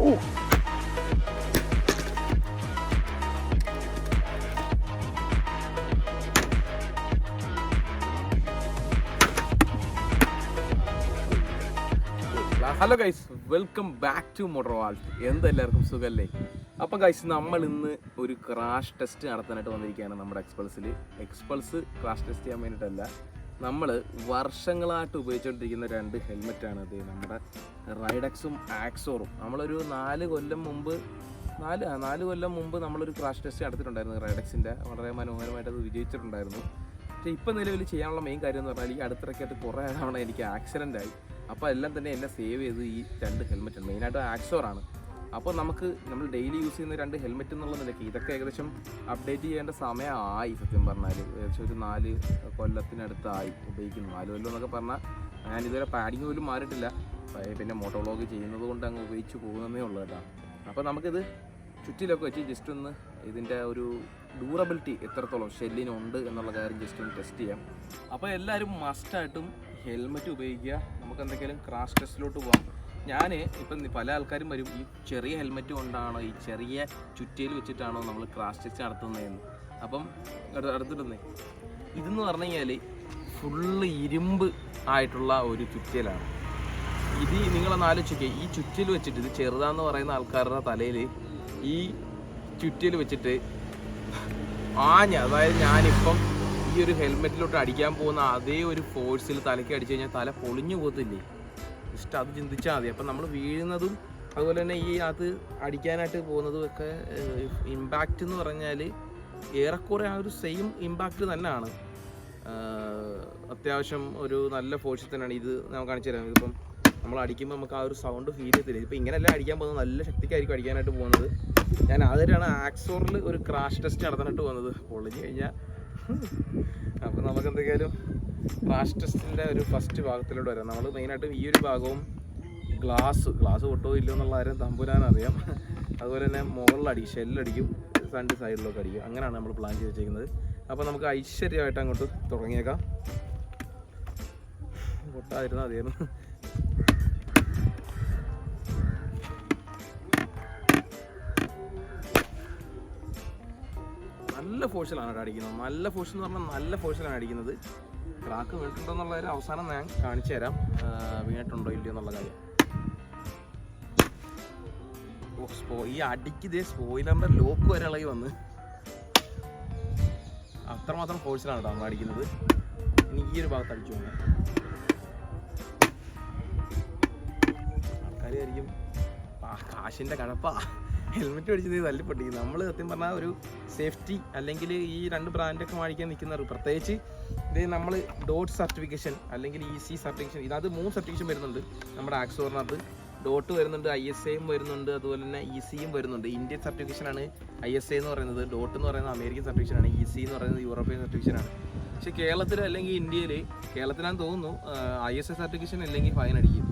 Oh. Hello guys welcome back to Motor Vault എന്തെല്ലാവർക്കും സുഖമല്ലേ അപ്പം guys നമ്മൾ ഇന്ന് ഒരു ക്രാഷ് ടെസ്റ്റ് നടത്താനായിട്ട് വന്നിരിക്കുകയാണ് നമ്മുടെ എക്സ്പൾസിൽ എക്സ്പൾസ് ക്രാഷ് ടെസ്റ്റ് ചെയ്യാൻ വേണ്ടിയിട്ടല്ല. നമ്മൾ വർഷങ്ങളായിട്ട് ഉപയോഗിച്ചുകൊണ്ടിരിക്കുന്ന രണ്ട് ഹെൽമെറ്റാണ് ഇത്. നമ്മുടെ റൈഡക്സും ആക്സോറും നമ്മളൊരു നാല് കൊല്ലം മുമ്പ് നാല് നാല് കൊല്ലം മുമ്പ് നമ്മളൊരു ക്രാഷ് ടെസ്റ്റ് നടത്തിയിട്ടുണ്ടായിരുന്നു റൈഡക്സിന്റെ വളരെ മനോഹരമായിട്ട് അത് വിജയിച്ചിട്ടുണ്ടായിരുന്നു. പക്ഷേ ഇപ്പം നിലവിൽ ചെയ്യാനുള്ള മെയിൻ കാര്യം എന്ന് പറഞ്ഞാൽ ഈ അടുത്തിടയ്ക്കായിട്ട് കുറേ തവണ എനിക്ക് ആക്സിഡന്റ് ആയി. അപ്പോൾ എല്ലാം തന്നെ എന്നെ സേവ് ചെയ്ത് ഈ രണ്ട് ഹെൽമെറ്റ് ഉണ്ട് മെയിനായിട്ട് ആക്സോറാണ് അപ്പോൾ നമുക്ക് നമ്മൾ ഡെയിലി യൂസ് ചെയ്യുന്ന രണ്ട് ഹെൽമെറ്റ് എന്നുള്ള നിലയ്ക്ക് ഇതൊക്കെ ഏകദേശം അപ്ഡേറ്റ് ചെയ്യേണ്ട സമയമായി സത്യം പറഞ്ഞാൽ. ഏകദേശം ഒരു നാല് കൊല്ലത്തിനടുത്തായി ഉപയോഗിക്കുന്നു. നാല് കൊല്ലം എന്നൊക്കെ പറഞ്ഞാൽ ഞാൻ ഇതുവരെ പാഡിങ് പോലും മാറിയിട്ടില്ല. പിന്നെ പിന്നെ മോട്ടോളോഗ് ചെയ്യുന്നത് കൊണ്ട് അങ്ങ് ഉപയോഗിച്ച് പോകുന്നതേ ഉള്ളൂ കേട്ടോ. അപ്പോൾ നമുക്കിത് ചുറ്റിലൊക്കെ വെച്ച് ജസ്റ്റ് ഒന്ന് ഇതിന്റെ ഒരു ഡ്യൂറബിലിറ്റി എത്രത്തോളം ഷെല്ലിനുണ്ട് എന്നുള്ള കാര്യം ജസ്റ്റ് ഒന്ന് ടെസ്റ്റ് ചെയ്യാം. അപ്പോൾ എല്ലാവരും മസ്റ്റായിട്ടും ഹെൽമെറ്റ് ഉപയോഗിക്കുക. നമുക്ക് എന്തെങ്കിലും ക്രാഷ് ടെസ്റ്റിലോട്ട് പോകാം ഞാൻ ഇപ്പം പല ആൾക്കാരും വരും ഈ ചെറിയ ഹെൽമെറ്റ് കൊണ്ടാണോ ഈ ചെറിയ ചുറ്റയിൽ വെച്ചിട്ടാണോ നമ്മൾ ക്രാഷ് ടെസ്റ്റ് നടത്തുന്നതെന്ന്. അപ്പം അടുത്തിടുന്നേ. ഇതെന്ന് പറഞ്ഞു കഴിഞ്ഞാൽ ഫുള്ള് ഇരുമ്പ് ആയിട്ടുള്ള ഒരു ചുറ്റയിലാണ്. ഇത് നിങ്ങളൊന്ന് ആലോചിക്കുക ഈ ചുറ്റിൽ വെച്ചിട്ട് ഇത് ചെറുതാന്ന് പറയുന്ന ആൾക്കാരുടെ തലയിൽ ഈ ചുറ്റിൽ വെച്ചിട്ട് ആഞ്ഞ അതായത് ഞാനിപ്പം ഈ ഒരു ഹെൽമെറ്റിലോട്ട് അടിക്കാൻ പോകുന്ന അതേ ഒരു ഫോഴ്സിൽ തലയ്ക്ക് അടിച്ചു കഴിഞ്ഞാൽ തല പൊളിഞ്ഞു പോകത്തില്ലേ? ജസ്റ്റ് അത് ചിന്തിച്ചാൽ മതി. അപ്പം നമ്മൾ വീഴുന്നതും അതുപോലെ തന്നെ ഈ അത് അടിക്കാനായിട്ട് പോകുന്നതും ഒക്കെ ഇമ്പാക്റ്റ് എന്ന് പറഞ്ഞാൽ ഏറെക്കുറെ ആ ഒരു സെയിം ഇമ്പാക്റ്റ് തന്നെയാണ് അത്യാവശ്യം ഒരു നല്ല ഫോഴ്സിൽ തന്നെയാണ്. ഇത് നമുക്ക് കാണിച്ചു തരാം. ഇതിപ്പം നമ്മൾ അടിക്കുമ്പോൾ നമുക്ക് ആ ഒരു സൗണ്ട് ഫീൽ ചെയ്യത്തില്ല. ഇപ്പം ഇങ്ങനെയല്ല അടിക്കാൻ പോകുന്നത്. നല്ല ശക്തിക്കായിരിക്കും അടിക്കാനായിട്ട് പോകുന്നത്. ഞാൻ ആദ്യമായിട്ടാണ് ആക്സോറിൽ ഒരു ക്രാഷ് ടെസ്റ്റ് നടത്താനായിട്ട് പോകുന്നത്. പൊളിഞ്ഞു കഴിഞ്ഞാൽ അപ്പം നമുക്ക് എന്തെങ്കിലും ക്രാഷ് ടെസ്റ്റിന്റെ ഒരു ഫസ്റ്റ് ഭാഗത്തിലൂടെ വരാം. നമ്മൾ മെയിനായിട്ടും ഈ ഒരു ഭാഗവും ഗ്ലാസ് ഗ്ലാസ് പൊട്ടോ ഇല്ലോ എന്നുള്ള കാര്യം തമ്പുരാൻ അറിയാം. അതുപോലെ തന്നെ മുകളിലടിക്കും ഷെല്ലടിക്കും രണ്ട് സൈഡിലൊക്കെ അടിക്കും. അങ്ങനെയാണ് നമ്മൾ പ്ലാൻ ചെയ്ത് വെച്ചേക്കുന്നത് അപ്പോൾ നമുക്ക് ഐശ്വര്യമായിട്ട് അങ്ങോട്ട് തുടങ്ങിയേക്കാം. പൊട്ടാതിരുന്നാൽ മതിയായിരുന്നു നല്ല ഫോഴ്സിലാണ് അടിക്കുന്നത്. നല്ല ഫോഴ്സ് എന്ന് പറഞ്ഞാൽ നല്ല ഫോഴ്സിലാണ് അടിക്കുന്നത്. ക്രാക്ക് വീണിട്ടുണ്ടോ അവസാനം ഞാൻ കാണിച്ചു തരാം. വീണിട്ടുണ്ടോ ഇല്ലയോ എന്നുള്ള കാര്യം. ഈ അടിക്ക് ഇതേ സ്പോയിലറിന്റെ ലോക്ക് വരെ ഇളകി വന്ന്. അത്രമാത്രം ഫോഴ്സിലാണ് കേട്ടോ നമ്മൾ അടിക്കുന്നത് ഇനി ഈ ഒരു ഭാഗത്ത് അടിച്ചു പോകണം. ആൾക്കാരായിരിക്കും ആ കാശിന്റെ കഴപ്പാ ഹെൽമെറ്റ് അടിച്ചത് തല്ലിപ്പൊട്ടി നമ്മൾ സത്യം പറഞ്ഞാൽ ഒരു സേഫ്റ്റി അല്ലെങ്കിൽ ഈ രണ്ട് ബ്രാൻഡൊക്കെ വാങ്ങിക്കാൻ നിൽക്കുന്നവർ പ്രത്യേകിച്ച് ഇത് നമ്മൾ ഡോട്ട് സർട്ടിഫിക്കേഷൻ അല്ലെങ്കിൽ ഇ സി സർട്ടിഫിക്കേഷൻ ഇതാത് മൂന്ന് സർട്ടിഫിക്കേഷൻ വരുന്നുണ്ട്. നമ്മുടെ ആക്സോറിനകത്ത് ഡോട്ട് വരുന്നുണ്ട് ഐ എസ് എയും വരുന്നുണ്ട് അതുപോലെ തന്നെ ഇ സിയും വരുന്നുണ്ട്. ഇന്ത്യൻ സർട്ടിഫിക്കേഷനാണ് ഐ എസ് എ എന്ന് പറയുന്നത്. ഡോട്ട് എന്ന് പറയുന്നത് അമേരിക്കൻ സർട്ടിഫിക്കേഷനാണ് ഇ സി എന്ന് പറയുന്നത് യൂറോപ്യൻ സർട്ടിഫിക്കേഷനാണ് പക്ഷേ കേരളത്തിൽ അല്ലെങ്കിൽ ഇന്ത്യയിൽ കേരളത്തിലാന്ന് തോന്നുന്നു ഐ എസ് എ സർട്ടിഫിക്കേഷൻ അല്ലെങ്കിൽ ഫൈൻ അടിക്കും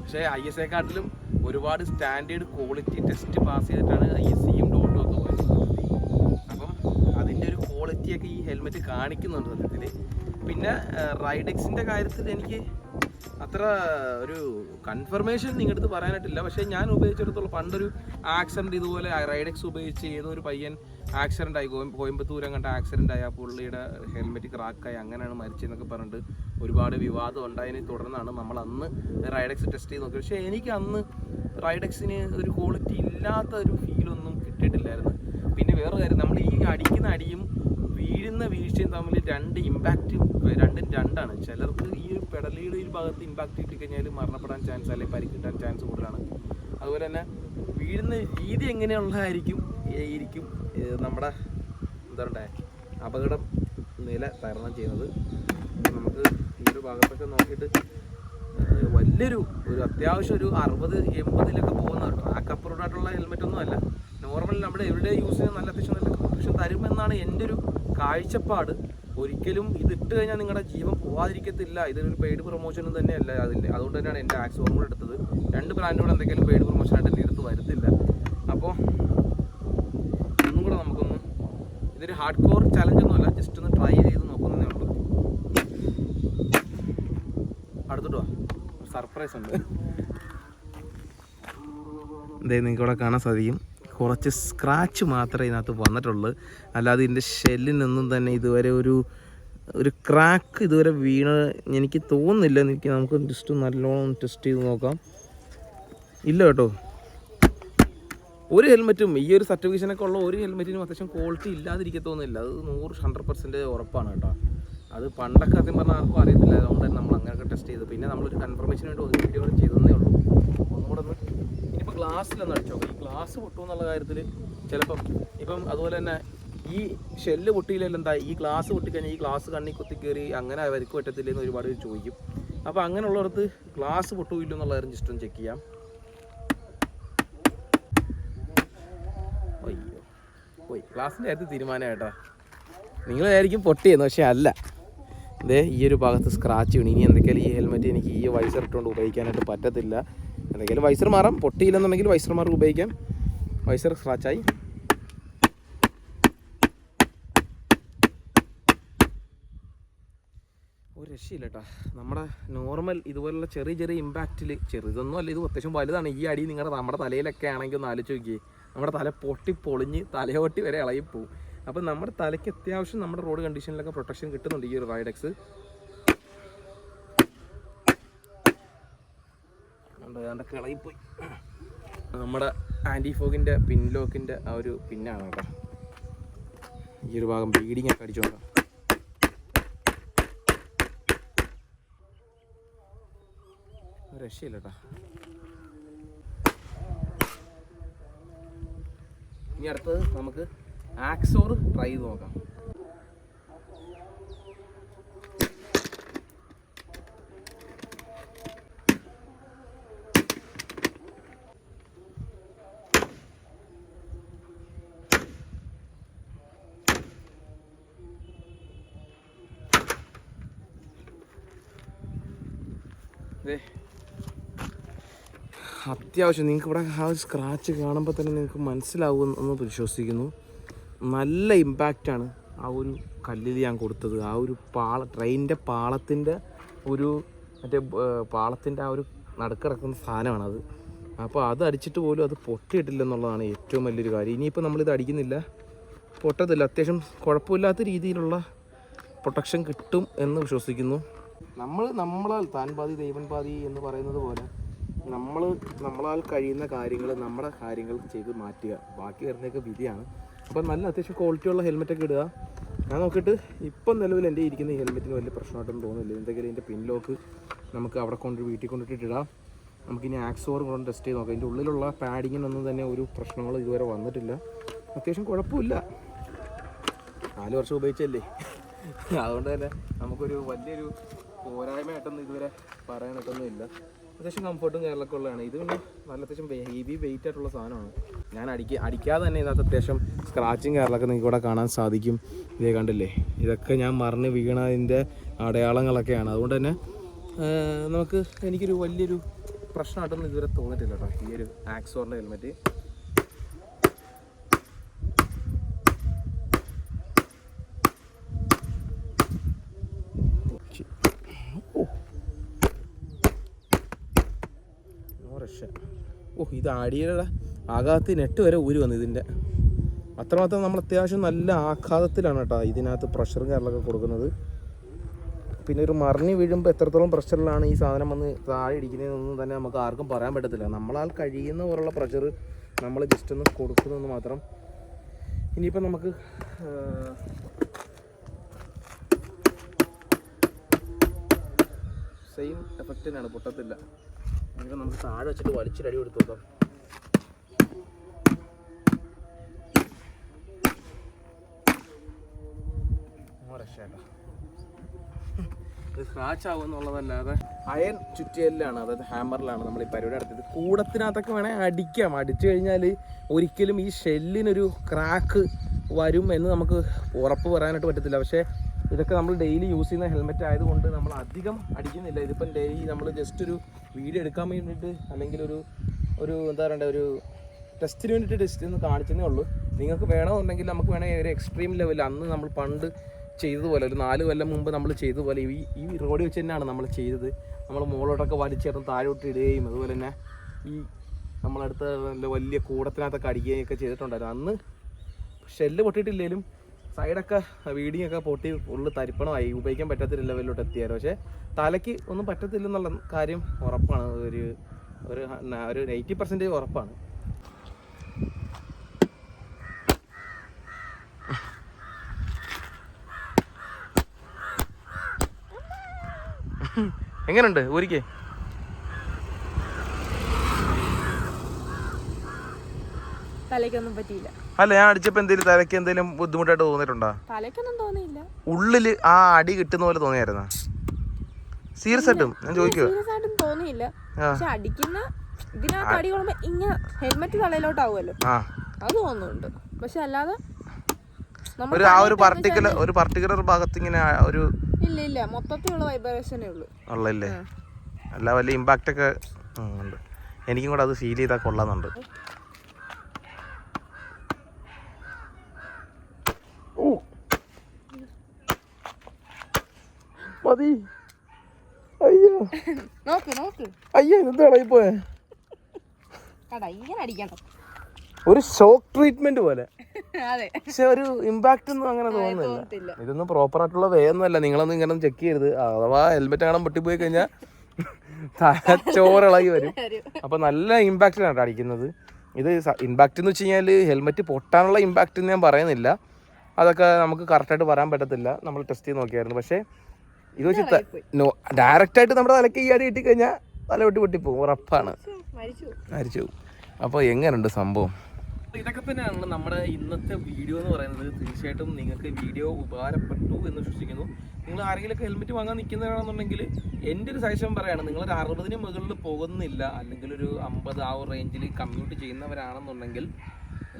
പക്ഷേ ഐ എസ് എക്കാട്ടിലും ഒരുപാട് സ്റ്റാൻഡേർഡ് ക്വാളിറ്റി ടെസ്റ്റ് പാസ് ചെയ്തിട്ടാണ് ഐ എസ് സിയും ഡോട്ടും ഒക്കെ വരുന്നത്. അപ്പം അതിന്റെ ഒരു ക്വാളിറ്റിയൊക്കെ ഈ ഹെൽമെറ്റ് കാണിക്കുന്നുണ്ട് സത്യത്തിൽ പിന്നെ റൈഡെക്സിന്റെ കാര്യത്തിൽ എനിക്ക് അത്ര ഒരു കൺഫർമേഷൻ നിങ്ങളുടെ പറയാനായിട്ടില്ല. പക്ഷേ ഞാൻ ഉപയോഗിച്ചിടത്തോളം പണ്ടൊരു ആക്സിഡന്റ് ഇതുപോലെ റൈഡെക്സ് ഉപയോഗിച്ച് ഏതോ ഒരു പയ്യൻ ആക്സിഡന്റ് ആയി. കോയം- കോയമ്പത്തൂർ അങ്ങോട്ട് ആക്സിഡന്റ് ആയി. ആ പുള്ളിയുടെ ഹെൽമെറ്റ് ക്രാക്കായി അങ്ങനെയാണ് മരിച്ചതെന്നൊക്കെ പറഞ്ഞിട്ട് ഒരുപാട് വിവാദം ഉണ്ടായതിനെ തുടർന്നാണ് നമ്മൾ അന്ന് റൈഡെക്സ് ടെസ്റ്റ് ചെയ്ത് നോക്കിയത്. പക്ഷേ എനിക്ക് അന്ന് റൈഡെക്സിന് ഒരു ക്വാളിറ്റി ഇല്ലാത്ത ഒരു ഫീലൊന്നും കിട്ടിയിട്ടില്ലായിരുന്നു. പിന്നെ വേറെ കാര്യം നമ്മൾ ഈ അടിക്കുന്ന അടിയും വീഴുന്ന വീഴ്ചയും തമ്മിൽ രണ്ട് ഇമ്പാക്റ്റ് രണ്ടും രണ്ടാണ്. ചിലർക്ക് ഈ പെടലിയുടെ ഒരു ഭാഗത്ത് ഇമ്പാക്റ്റ് കിട്ടിക്കഴിഞ്ഞാൽ മരണപ്പെടാൻ ചാൻസ് അല്ലെങ്കിൽ പരിക്കിട്ടാൻ ചാൻസ് കൂടുതലാണ്. അതുപോലെ തന്നെ വീഴുന്ന രീതി എങ്ങനെയുള്ളതായിരിക്കും? ഇരിക്കും. നമ്മുടെ എന്താ പറയണ്ടേ അപകടം നില തരണം ചെയ്യുന്നത്. നമുക്ക് ഈ ഒരു ഭാഗത്തൊക്കെ നോക്കിയിട്ട് വലിയൊരു ഒരു അത്യാവശ്യം ഒരു അറുപത് എൺപതിലൊക്കെ പോകുന്ന ട്രാക്ക് ആ ഹെൽമെറ്റ് ഒന്നും അല്ല. നോർമൽ നമ്മുടെ എവിടെ യൂസ് ചെയ്യുന്ന നല്ല അത്യാവശ്യം നല്ല പ്രൊട്ടക്ഷൻ തരുമെന്നാണ് എന്റെ ഒരു കാഴ്ചപ്പാട് ഒരിക്കലും ഇത് ഇട്ട് കഴിഞ്ഞാൽ നിങ്ങളുടെ ജീവൻ പോവാതിരിക്കത്തില്ല. ഇതൊരു പെയ്ഡ് പ്രൊമോഷനും തന്നെയല്ല അതിന്റെ അതുകൊണ്ട് തന്നെയാണ് എന്റെ ആക്സ് ഓർമ്മ എടുത്തത്. രണ്ട് ബ്രാൻഡുകൾ എന്തെങ്കിലും പെയ്ഡ് പ്രൊമോഷൻ ആയിട്ട് എന്റെ അടുത്ത് വരുത്തില്ല. അപ്പോൾ ഒന്നും കൂടെ നമുക്കൊന്ന് ഇതൊരു ഹാർഡ് കോർ ചലഞ്ചൊന്നുമല്ല ജസ്റ്റ് ഒന്ന് ട്രൈ ചെയ്ത് നോക്കുന്നതേ ഉള്ളൂ. അടുത്തോട്ട് വാ. സർപ്രൈസ് ഉണ്ട്. ഇതേ നിങ്ങൾക്ക് ഇവിടെ കാണാൻ സാധിക്കും. കുറച്ച് സ്ക്രാച്ച് മാത്രമേ ഇതിനകത്ത് വന്നിട്ടുള്ളൂ. അല്ലാതെ ഇതിന്റെ ഷെല്ലിനൊന്നും തന്നെ ഇതുവരെ ഒരു ഒരു ക്രാക്ക് ഇതുവരെ വീണ് എനിക്ക് തോന്നുന്നില്ല. എനിക്ക് നമുക്ക് ജസ്റ്റ് നല്ലോണം ടെസ്റ്റ് ചെയ്ത് നോക്കാം. ഇല്ല കേട്ടോ. ഒരു ഹെൽമെറ്റും ഈ ഒരു സർട്ടിഫിക്കേഷനൊക്കെ ഉള്ള ഒരു ഹെൽമെറ്റിനും അത്യാവശ്യം ക്വാളിറ്റി ഇല്ലാതിരിക്കത്തൊന്നുമില്ല അത് നൂറ് ഹൺഡ്രഡ് പെർസെന്റ് ഉറപ്പാണ് കേട്ടോ. അത് പണ്ടൊക്കെ സത്യം പറഞ്ഞാൽ ആർക്കും അറിയത്തില്ല. അതുകൊണ്ട് തന്നെ നമ്മൾ അങ്ങനെയൊക്കെ ടെസ്റ്റ് ചെയ്തു. പിന്നെ നമ്മളൊരു കൺഫർമേഷൻ വേണ്ടി ഒരു വീഡിയോ ചെയ്തതേ ഉള്ളൂ. ഗ്ലാസ്സിലൊന്ന് അടിച്ചോ ഈ ഗ്ലാസ് പൊട്ടും എന്നുള്ള കാര്യത്തിൽ ചിലപ്പം ഇപ്പം അതുപോലെ തന്നെ ഈ ഷെല്ല് പൊട്ടിയില്ലല്ലോ എന്താ? ഈ ഗ്ലാസ് പൊട്ടിക്കഴിഞ്ഞാൽ ഈ ഗ്ലാസ് കണ്ണി കുത്തി കയറി അങ്ങനെ അവർക്ക് പറ്റത്തില്ലെന്ന് ഒരുപാട് പേര് ചോദിക്കും. അപ്പോൾ അങ്ങനെയുള്ളവർക്ക് ഗ്ലാസ് പൊട്ടുമില്ല എന്നുള്ള കാര്യം ജസ്റ്റ് ചെക്ക് ചെയ്യാം. അയ്യോ. പോയി. ക്ലാസ്സിന്റെ കാര്യത്തിൽ തീരുമാനമായിട്ടാ നിങ്ങളായിരിക്കും പൊട്ടിയെന്ന് പക്ഷേ അല്ല. ഇതേ ഈ ഒരു ഭാഗത്ത് സ്ക്രാച്ച് വീണ്. ഇനി എന്തൊക്കെയാലും ഈ ഹെൽമെറ്റ് എനിക്ക് ഈ വൈസർ ഇട്ടുകൊണ്ട് ഉപയോഗിക്കാനായിട്ട് പറ്റത്തില്ല. എന്തെങ്കിലും വൈസർ മാറാം. പൊട്ടിയില്ലെന്നുണ്ടെങ്കിൽ വൈസർ മാർക്ക് ഉപയോഗിക്കാം. വൈസർ സ്ക്രാച്ചായി ഒരു രക്ഷയില്ല കേട്ടോ നമ്മുടെ നോർമൽ ഇതുപോലുള്ള ചെറിയ ചെറിയ ഇമ്പാക്റ്റിൽ ചെറുതൊന്നും അല്ല ഇത് അത്യാവശ്യം വലുതാണ്. ഈ അടി നിങ്ങളുടെ നമ്മുടെ തലയിലൊക്കെ ആണെങ്കിൽ ഒന്ന് ആലോചിച്ച് നോക്കിയേ. നമ്മുടെ തല പൊട്ടി പൊളിഞ്ഞ് തലയോട്ടി വരെ ഇളകിപ്പോവും. അപ്പം നമ്മുടെ തലയ്ക്ക് അത്യാവശ്യം നമ്മുടെ റോഡ് കണ്ടീഷനിലൊക്കെ പ്രൊട്ടക്ഷൻ കിട്ടുന്നുണ്ട് ഈ ഒരു റൈഡക്സ് ഏതാണ്ടൊക്കെ കിളയിപ്പോയി നമ്മുടെ ആന്റി ഫോഗിന്റെ പിൻ ലോക്കിന്റെ ആ ഒരു പിന്നാണ് കേട്ടോ. ഈ ഒരു ഭാഗം ബീഡിങ് ഒക്കെ അടിച്ചോണ്ടാ ഒരു രക്ഷയില്ല കേട്ടോ. ഇനി അടുത്തത് നമുക്ക് ആക്സോർ ട്രൈ നോക്കാം. അത്യാവശ്യം നിങ്ങൾക്ക് ഇവിടെ ആ ഒരു സ്ക്രാച്ച് കാണുമ്പോൾ തന്നെ നിങ്ങൾക്ക് മനസ്സിലാവും എന്ന് വിശ്വസിക്കുന്നു. നല്ല ഇമ്പാക്റ്റാണ് ആ ഒരു കല്ലിൽ ഞാൻ കൊടുത്തത്. ആ ഒരു പാള ട്രെയിനിന്റെ പാളത്തിന്റെ ഒരു മറ്റേ പാളത്തിന്റെ ആ ഒരു നടക്കിറക്കുന്ന സാധനമാണത് അപ്പോൾ അത് അടിച്ചിട്ട് പോലും അത് പൊട്ടിയിട്ടില്ല എന്നുള്ളതാണ് ഏറ്റവും വലിയൊരു കാര്യം. ഇനിയിപ്പോൾ നമ്മളിത് അടിക്കുന്നില്ല. പൊട്ടത്തില്ല. അത്യാവശ്യം കുഴപ്പമില്ലാത്ത രീതിയിലുള്ള പ്രൊട്ടക്ഷൻ കിട്ടും എന്ന് വിശ്വസിക്കുന്നു. നമ്മൾ നമ്മളാൽ താൻ പാതി ദൈവൻ പാതി എന്ന് പറയുന്നത് പോലെ നമ്മൾ നമ്മളാൽ കഴിയുന്ന കാര്യങ്ങൾ നമ്മുടെ കാര്യങ്ങൾ ചെയ്ത് മാറ്റുക. ബാക്കി വരുന്നതൊക്കെ വിധിയാണ്. അപ്പം നല്ല അത്യാവശ്യം ക്വാളിറ്റിയുള്ള ഹെൽമെറ്റൊക്കെ ഇടുക. ഞാൻ നോക്കിയിട്ട് ഇപ്പം നിലവിൽ എന്റെ ഇരിക്കുന്ന ഈ ഹെൽമെറ്റിന് വലിയ പ്രശ്നമായിട്ടൊന്നും തോന്നുന്നില്ല. എന്തെങ്കിലും ഇതിന്റെ പിൻ ലോക്ക് നമുക്ക് അവിടെ കൊണ്ട് വീട്ടിൽ കൊണ്ടിട്ട് ഇടാം. നമുക്കിനി ആക്സോറും കൊണ്ട് ടെസ്റ്റ് ചെയ്ത് നോക്കാം. ഇതിന്റെ ഉള്ളിലുള്ള പാഡിങ്ങിനൊന്നും തന്നെ ഒരു പ്രശ്നങ്ങൾ ഇതുവരെ വന്നിട്ടില്ല. അത്യാവശ്യം കുഴപ്പമില്ല. നാല് വർഷം ഉപയോഗിച്ചല്ലേ? അതുകൊണ്ട് തന്നെ നമുക്കൊരു വലിയൊരു പോരായ്മയായിട്ടൊന്നും ഇതുവരെ പറയാനായിട്ടൊന്നുമില്ല. അത്യാവശ്യം കംഫർട്ടും കാര്യങ്ങളൊക്കെ ഉള്ളതാണ്. ഇത് പിന്നെ നല്ല അത്യാവശ്യം ഹെവി വെയിറ്റ് ആയിട്ടുള്ള സാധനമാണ്. ഞാൻ അടിക്ക അടിക്കാതെ തന്നെ ഇതിനകത്ത് അത്യാവശ്യം സ്ക്രാച്ചും കാര്യങ്ങളൊക്കെ നിങ്ങൾക്ക് ഇവിടെ കാണാൻ സാധിക്കും. ഇതേ കണ്ടില്ലേ? ഇതൊക്കെ ഞാൻ മറിഞ്ഞ് വീണതിന്റെ അടയാളങ്ങളൊക്കെയാണ്. അതുകൊണ്ട് തന്നെ നമുക്ക് എനിക്കൊരു വലിയൊരു പ്രശ്നമായിട്ടൊന്നും ഇതുവരെ തോന്നിയിട്ടില്ല കേട്ടോ. ഈ ഒരു ആക്സോറിന്റെ ഹെൽമെറ്റ് രക്ഷ ഓ ഇത് അടിയുടെ ആഘാതത്തിൽ നെറ്റ് വരെ ഊരി വന്നു ഇതിന്റെ. അത്രമാത്രം നമ്മൾ അത്യാവശ്യം നല്ല ആഘാതത്തിലാണ് കേട്ടോ ഇതിനകത്ത് പ്രഷറും കാര്യങ്ങളൊക്കെ കൊടുക്കുന്നത്. പിന്നെ ഒരു മറിഞ്ഞ് വീഴുമ്പോൾ എത്രത്തോളം പ്രഷറിലാണ് ഈ സാധനം വന്ന് താഴെ ഇടിക്കുന്നതെന്നൊന്നും തന്നെ നമുക്ക് ആർക്കും പറയാൻ പറ്റത്തില്ല. നമ്മളാൽ കഴിയുന്ന പോലുള്ള പ്രഷർ നമ്മൾ ജസ്റ്റ് ഒന്ന് കൊടുക്കുന്നതെന്ന് മാത്രം. ഇനിയിപ്പോൾ നമുക്ക് സെയിം എഫക്റ്റ് തന്നെയാണ് പൊട്ടത്തില്ല. ഇനിയിപ്പോൾ നമുക്ക് താഴെ വെച്ചിട്ട് വലിച്ചൊരു അടി കൊടുത്തു നോക്കാം. രക്ഷേട്ടാ ഇത് സ്ക്രാച്ച് ആവുമെന്നുള്ളതല്ലാതെ അയൺ ചുറ്റിയലിലാണ് അതായത് ഹാമറിലാണ് നമ്മൾ ഈ പരിപാടി നടത്തിയത്. കൂടത്തിനകത്തൊക്കെ വേണേൽ അടിക്കാം. അടിച്ചു കഴിഞ്ഞാൽ ഒരിക്കലും ഈ ഷെല്ലിനൊരു ക്രാക്ക് വരും എന്ന് നമുക്ക് ഉറപ്പ് പറയാനായിട്ട് പറ്റത്തില്ല. പക്ഷേ ഇതൊക്കെ നമ്മൾ ഡെയിലി യൂസ് ചെയ്യുന്ന ഹെൽമെറ്റ് ആയതുകൊണ്ട് നമ്മൾ അധികം അടിക്കുന്നില്ല. ഇതിപ്പം ഡെയിലി നമ്മൾ ജസ്റ്റ് ഒരു വീഡിയോ എടുക്കാൻ വേണ്ടിയിട്ട് അല്ലെങ്കിൽ ഒരു ഒരു എന്താ പറയണ്ടേ ഒരു ടെസ്റ്റിന് വേണ്ടിയിട്ട് ടെസ്റ്റ് ഒന്ന് കാണിച്ചതേ ഉള്ളൂ. നിങ്ങൾക്ക് വേണമെന്നുണ്ടെങ്കിൽ നമുക്ക് വേണമെങ്കിൽ ഒരു എക്സ്ട്രീം ലെവൽ അന്ന് നമ്മൾ പണ്ട് ചെയ്തതുപോലെ ഒരു നാല് കൊല്ലം മുമ്പ് നമ്മൾ ചെയ്തതുപോലെ ഈ ഈ റോഡ് വെച്ച് തന്നെയാണ് നമ്മൾ ചെയ്തത്. നമ്മൾ മുകളിലോട്ടൊക്കെ വലിച്ചേർന്ന് താഴോട്ട് ഇടുകയും അതുപോലെ തന്നെ ഈ നമ്മളടുത്ത് വലിയ കൂടത്തിനകത്തൊക്കെ അടിക്കുകയൊക്കെ ചെയ്തിട്ടുണ്ടായിരുന്നു. അന്ന് ഷെല്ല് പൊട്ടിയിട്ടില്ലെങ്കിലും സൈഡൊക്കെ ഒക്കെ പൊട്ടി ഉള്ളിൽ തരിപ്പണമായി. ഉപയോഗിക്കാൻ പറ്റാത്ത ലെവലിലോട്ട് എത്തിയായിരുന്നു. പക്ഷേ തലയ്ക്ക് ഒന്നും പറ്റത്തില്ലെന്നുള്ള കാര്യം ഉറപ്പാണ്. ഒരു ഒരു ഒരു എയ്റ്റി പെർസെന്റേജ് ഉറപ്പാണ്. എങ്ങനെയുണ്ട് ഊരിക്കേ? തലയ്ക്കൊന്നും പറ്റിയില്ല. അല്ല ഞാൻ അടിച്ചപ്പോ എന്തെങ്കിലും തലയ്ക്ക് എന്തെങ്കിലും ബുദ്ധിമുട്ടായിട്ട് തോന്നിയിട്ടുണ്ടോ? തലയ്ക്കൊന്നും തോന്നിയില്ല. ഉള്ളിൽ ആ അടി കിട്ടുന്ന പോലെ തോന്നിയായിരുന്ന? സീരിയസ് ആയിട്ടും ഞാൻ ചോദിക്കുക സീരിയസ് ആയിട്ടും തോന്നിയില്ല. പക്ഷെ അടിക്കുന്ന ഇതിനകത്ത് അടി കൊള്ളുമ്പോ ഇങ്ങനെ ഹെൽമെറ്റ് തലയിലോട്ടാവുമല്ലോ. ആ. അത് തോന്നുന്നുണ്ട്. പക്ഷെ അല്ലാതെ നമ്മൾ ഒരു ആ ഒരു പർട്ടിക്കുലർ ഒരു പർട്ടിക്കുലർ ഭാഗത്ത് ഇങ്ങനെ ആ ഒരു ഇല്ല ഇല്ല. മൊത്തത്തിലുള്ള വൈബ്രേഷനേ ഉള്ളൂ. ഉള്ളല്ലേ? അല്ല വലിയ ഇമ്പാക്റ്റ് ഒക്കെ ഉം, ഉണ്ട്. എനിക്കും കൂടെ അത് ഫീൽ ചെയ്താൽ കൊള്ളാന്നുണ്ട്. മതി. അയ്യോ. നോക്ക് നോക്ക്. അയ്യോ എന്താണ് പോയെ? കട ഇങ്ങനെ അടിക്കണം ഒരു ഷോക്ക് ട്രീറ്റ്മെന്റ് പോലെ. പക്ഷെ ഒരു ഇമ്പാക്റ്റ് ഒന്നും അങ്ങനെ തോന്നുന്നില്ല. ഇതൊന്നും പ്രോപ്പർ ആയിട്ടുള്ള വേ ഒന്നും അല്ല. നിങ്ങളൊന്നും ഇങ്ങനെ ചെക്ക് ചെയ്യരുത്. അഥവാ ഹെൽമെറ്റ് കാണാൻ പൊട്ടിപ്പോയി കഴിഞ്ഞാൽ ചോറിളകി വരും. അപ്പൊ നല്ല ആണ് അടിക്കുന്നത്. ഇത് ഇമ്പാക്റ്റ് എന്ന് വെച്ച് കഴിഞ്ഞാൽ ഹെൽമെറ്റ് പൊട്ടാനുള്ള ഇമ്പാക്റ്റ് എന്ന് ഞാൻ പറയുന്നില്ല. അതൊക്കെ നമുക്ക് കറക്റ്റായിട്ട് പറയാൻ പറ്റത്തില്ല. നമ്മൾ ടെസ്റ്റ് ചെയ്ത് നോക്കിയായിരുന്നു. പക്ഷേ ഇത് വെച്ച് നോ ഡയറക്റ്റ് ആയിട്ട് നമ്മുടെ തലക്ക് ഈ അടി കിട്ടി കഴിഞ്ഞാൽ തല വെട്ടി പൊട്ടിപ്പോകും ഉറപ്പാണ്. മരിച്ചു മരിച്ചു അപ്പോൾ എങ്ങനെയുണ്ട് സംഭവം? ഇതൊക്കെ തന്നെയാണ് നമ്മുടെ ഇന്നത്തെ വീഡിയോ എന്ന് പറയുന്നത്. തീർച്ചയായിട്ടും നിങ്ങൾക്ക് വീഡിയോ ഉപകാരപ്പെട്ടു എന്ന് വിശ്വസിക്കുന്നു. നിങ്ങൾ ആരെങ്കിലുമൊക്കെ ഹെൽമെറ്റ് വാങ്ങാൻ നിൽക്കുന്നതാണെന്നുണ്ടെങ്കിൽ എന്റെ ഒരു സജഷൻ പറയാണ് നിങ്ങളൊരു അറുപതിന് മുകളിൽ പോകുന്നില്ല അല്ലെങ്കിൽ ഒരു അമ്പത് ആ ഒരു റേഞ്ചിൽ കമ്മ്യൂട്ട് ചെയ്യുന്നവരാണെന്നുണ്ടെങ്കിൽ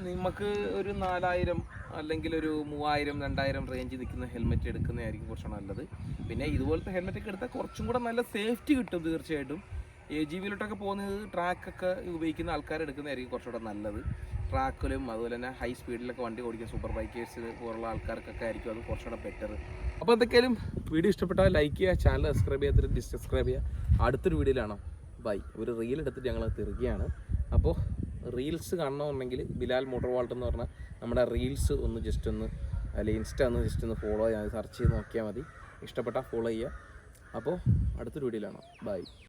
നമുക്ക് ഒരു നാലായിരം അല്ലെങ്കിൽ ഒരു മൂവായിരം രണ്ടായിരം റേഞ്ച് നിൽക്കുന്ന ഹെൽമെറ്റ് എടുക്കുന്നതായിരിക്കും കുറച്ചുകൂടെ നല്ലത്. പിന്നെ ഇതുപോലത്തെ ഹെൽമെറ്റ് ഒക്കെ എടുത്താൽ കുറച്ചും കൂടെ നല്ല സേഫ്റ്റി കിട്ടും തീർച്ചയായിട്ടും. എ ജി വിയിലോട്ടൊക്കെ പോകുന്നത് ട്രാക്കൊക്കെ ഉപയോഗിക്കുന്ന ആൾക്കാർ എടുക്കുന്നതായിരിക്കും കുറച്ചുകൂടെ നല്ലത്. ട്രാക്കിലും അതുപോലെ തന്നെ ഹൈ സ്പീഡിലൊക്കെ വണ്ടി ഓടിക്കുന്ന സൂപ്പർ ബൈക്കേഴ്സ് പോലുള്ള ആൾക്കാർക്കൊക്കെ ആയിരിക്കും അത് കുറച്ചുകൂടെ ബെറ്റർ അപ്പോൾ എന്തൊക്കെയാലും വീഡിയോ ഇഷ്ടപ്പെട്ടാൽ ലൈക്ക് ചെയ്യുക ചാനൽ സബ്സ്ക്രൈബ് ചെയ്യാത്തിട്ട് ഡിസ്സബ്സ്ക്രൈബ് ചെയ്യുക. അടുത്തൊരു വീഡിയോയിലാണോ ബൈ ഒരു റീൽ എടുത്തിട്ട് ഞങ്ങൾ തിരികെയാണ് അപ്പോൾ റീൽസ് കാണണമെന്നുണ്ടെങ്കിൽ ബിലാൽ മോട്ടോർ വാൾട്ട് എന്ന് പറഞ്ഞാൽ നമ്മുടെ റീൽസ് ഒന്ന് ജസ്റ്റ് ഒന്ന് അല്ലെങ്കിൽ ഇൻസ്റ്റ ഒന്ന് ജസ്റ്റ് ഒന്ന് ഫോളോ ചെയ്യാൻ സെർച്ച് ചെയ്ത് നോക്കിയാൽ മതി. ഇഷ്ടപ്പെട്ടാൽ ഫോളോ ചെയ്യുക. അപ്പോൾ അടുത്തൊരു വീഡിയോയിലാണ് ബൈ